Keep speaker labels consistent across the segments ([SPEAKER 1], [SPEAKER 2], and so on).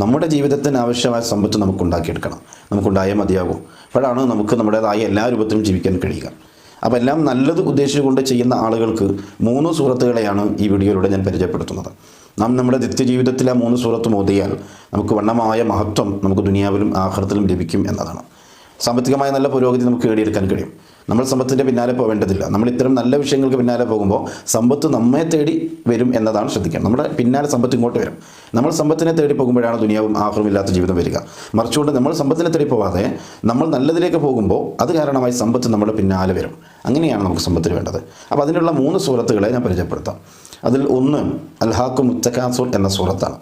[SPEAKER 1] നമ്മുടെ ജീവിതത്തിന് ആവശ്യമായ സമ്പത്ത് നമുക്ക് ഉണ്ടാക്കിയെടുക്കണം നമുക്കുണ്ടായേ മതിയാകും. അപ്പോഴാണ് നമുക്ക് നമ്മുടേതായ എല്ലാ രൂപത്തിലും ജീവിക്കാൻ കഴിയുക. അപ്പോൾ എല്ലാം നല്ലത് ഉദ്ദേശിച്ചുകൊണ്ട് ചെയ്യുന്ന ആളുകൾക്ക് മൂന്ന് സൂറത്തുകളെയാണ് ഈ വീഡിയോയിലൂടെ ഞാൻ പരിചയപ്പെടുത്തുന്നത്. നാം നമ്മുടെ നിത്യജീവിതത്തിൽ ആ മൂന്ന് സുഹൃത്തും ഓതിയാൽ നമുക്ക് വണ്ണമായ മഹത്വം നമുക്ക് ദുനിയാവിലും ആഹൃത്തിലും ലഭിക്കും എന്നതാണ്. സാമ്പത്തികമായ നല്ല പുരോഗതി നമുക്ക് നേടിയെടുക്കാൻ കഴിയും. നമ്മൾ സമ്പത്തിന്റെ പിന്നാലെ പോവേണ്ടതില്ല. നമ്മൾ ഇത്തരം നല്ല വിഷയങ്ങൾക്ക് പിന്നാലെ പോകുമ്പോൾ സമ്പത്ത് നമ്മെ തേടി വരും എന്നതാണ് ശ്രദ്ധിക്കുക നമ്മുടെ പിന്നാലെ സമ്പത്ത് ഇങ്ങോട്ട് വരും. നമ്മൾ സമ്പത്തിനെ തേടി പോകുമ്പോഴാണ് ദുനിയാവും ആഹ്റുമില്ലാത്ത ജീവിതം വരിക. മറിച്ചുകൊണ്ട് നമ്മൾ സമ്പത്തിനെ തേടി പോവാതെ നമ്മൾ നല്ലതിലേക്ക് പോകുമ്പോൾ അത് കാരണമായി സമ്പത്ത് നമ്മുടെ പിന്നാലെ വരും. അങ്ങനെയാണ് നമുക്ക് സമ്പത്തിന് വേണ്ടത്. അപ്പോൾ അതിനുള്ള മൂന്ന് സൂറത്തുകളെ ഞാൻ പരിചയപ്പെടുത്താം. അതിൽ ഒന്ന് അൽഹാക്കും മുത്തക്കാസൂർ എന്ന സൂറത്താണ്.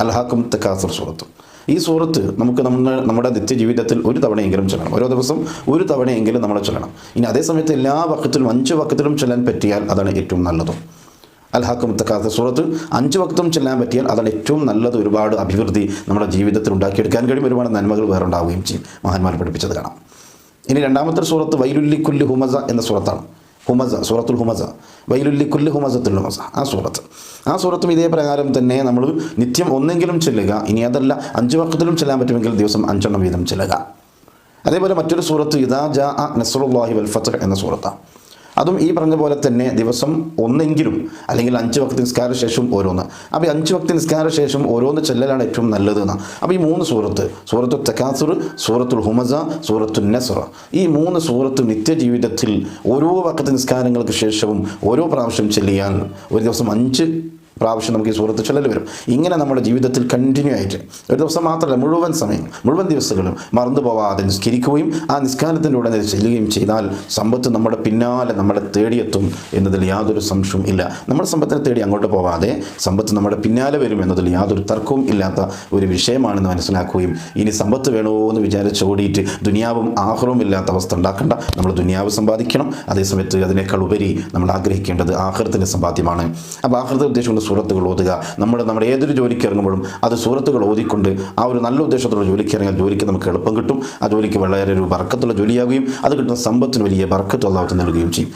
[SPEAKER 1] അൽഹാക്കും തെക്കാസർ സൂറത്ത്. ഈ സൂറത്ത് നമുക്ക് നമ്മുടെ നമ്മുടെ നിത്യജീവിതത്തിൽ ഒരു തവണയെങ്കിലും ചൊല്ലണം. ഓരോ ദിവസം ഒരു തവണയെങ്കിലും നമ്മൾ ചൊല്ലണം. ഇനി അതേ സമയത്ത് എല്ലാ വക്കത്തിലും അഞ്ച് വക്കത്തിലും ചെല്ലാൻ പറ്റിയാൽ അതാണ് ഏറ്റവും നല്ലതും. അൽഹാക്ക് മുത്തക്കാത്ത സൂറത്ത് അഞ്ച് വക്തം ചെല്ലാൻ പറ്റിയാൽ അതാണ് ഏറ്റവും നല്ലത് ഒരുപാട് അഭിവൃദ്ധി നമ്മുടെ ജീവിതത്തിൽ ഉണ്ടാക്കിയെടുക്കാൻ കഴിയും. ഒരുപാട് നന്മകൾ വേറെ ഉണ്ടാവുകയും ചെയ്യും. മഹാന്മാർ പഠിപ്പിച്ചത് കാണാം. ഇനി രണ്ടാമത്തെ സൂറത്ത് കുല്ലി ഹുമസ എന്ന സൂറത്താണ്. ഹുമസ സൂറത്തുൽ ഹുമസ. വൈലുല്ലി കുല്ലു ഹുമസത്തുൽ ഹുമസ. ആ സൂറത്ത്. ആ സൂറത്തും ഇതേ പ്രകാരം തന്നെ നമ്മൾ നിത്യം ഒന്നെങ്കിലും ചെല്ലുക. ഇനി അതല്ല അഞ്ച് വക്കത്തിലും ചെല്ലാൻ പറ്റുമെങ്കിൽ ദിവസം അഞ്ചെണ്ണം വീതം ചെല്ലുക. അതേപോലെ മറ്റൊരു സൂറത്ത് ഇതാ ജാ നസറുല്ലാഹി വൽ ഫത്ത് എന്ന സൂറത്താണ് അതും ഈ പറഞ്ഞ പോലെ തന്നെ ദിവസം ഒന്നെങ്കിലും അല്ലെങ്കിൽ അഞ്ച് വക്തി നിസ്കാര ശേഷം ഓരോന്ന്. അപ്പോൾ ഈ അഞ്ച് വക്തി നിസ്കാര ശേഷം ഓരോന്ന് ചെല്ലലാണ് ഏറ്റവും നല്ലത് എന്നാണ്. അപ്പോൾ ഈ മൂന്ന് സൂറത്ത് സൂറത്തു തക്കാസുർ സൂറത്തുൽ ഹുമസ സൂറത്തു നസറ. ഈ മൂന്ന് സൂറത്ത് നിത്യജീവിതത്തിൽ ഓരോ വക്കത്ത് നിസ്കാരങ്ങൾക്ക് ശേഷവും ഓരോ പ്രാവശ്യം ചെല്ലിയാൽ ഒരു ദിവസം അഞ്ച് പ്രാവശ്യം നമുക്ക് ഈ സൂറത്ത് ചൊല്ലൽ വരും. ഇങ്ങനെ നമ്മുടെ ജീവിതത്തിൽ കണ്ടിന്യൂ ആയിട്ട് ഒരു ദിവസം മാത്രമല്ല മുഴുവൻ സമയം മുഴുവൻ ദിവസങ്ങളും മറന്നു പോവാതെ നിസ്കരിക്കുകയും ആ നിസ്കാരത്തിലൂടെ ചെല്ലുകയും ചെയ്താൽ സമ്പത്ത് നമ്മുടെ പിന്നാലെ നമ്മളെ തേടിയെത്തും എന്നതിൽ യാതൊരു സംശയവും ഇല്ല. നമ്മുടെ സമ്പത്തിനെ തേടി അങ്ങോട്ട് പോവാതെ സമ്പത്ത് നമ്മുടെ പിന്നാലെ വരും എന്നതിൽ യാതൊരു തർക്കവും ഇല്ലാത്ത ഒരു വിഷയമാണെന്ന് മനസ്സിലാക്കുകയും ഇനി സമ്പത്ത് വേണോ എന്ന് വിചാരിച്ച് ഓടിയിട്ട് ദുനിയാവും ആഹ്റവും ഇല്ലാത്ത അവസ്ഥ ഉണ്ടാക്കേണ്ട. നമ്മൾ ദുനിയാവ് സമ്പാദിക്കണം. അതേസമയത്ത് അതിനേക്കാൾ ഉപരി നമ്മൾ ആഗ്രഹിക്കേണ്ടത് ആഹ്റത്തിന്റെ സമ്പാദ്യമാണ്. അപ്പോൾ ആഹ്റത്തെ ഉദ്ദേശമുള്ള സൂറത്തുകൾ ഓതുക. നമ്മൾ നമ്മുടെ ഏതൊരു ജോലിക്ക് ഇറങ്ങുമ്പോഴും അത് സൂറത്തുകൾ ഓതിക്കൊണ്ട് ആ ഒരു നല്ല ഉദ്ദേശത്തോടെ ജോലിക്ക് ഇറങ്ങിയാൽ ജോലിക്ക് നമുക്ക് എളുപ്പം കിട്ടും. ആ ജോലിക്ക് വളരെ ഒരു ബർക്കത്തുള്ള ജോലിയാകുകയും അത് കിട്ടുന്ന സമ്പത്തിന് വലിയ ബർക്കത്ത് അള്ളാഹത്ത് നൽകുകയും ചെയ്യും.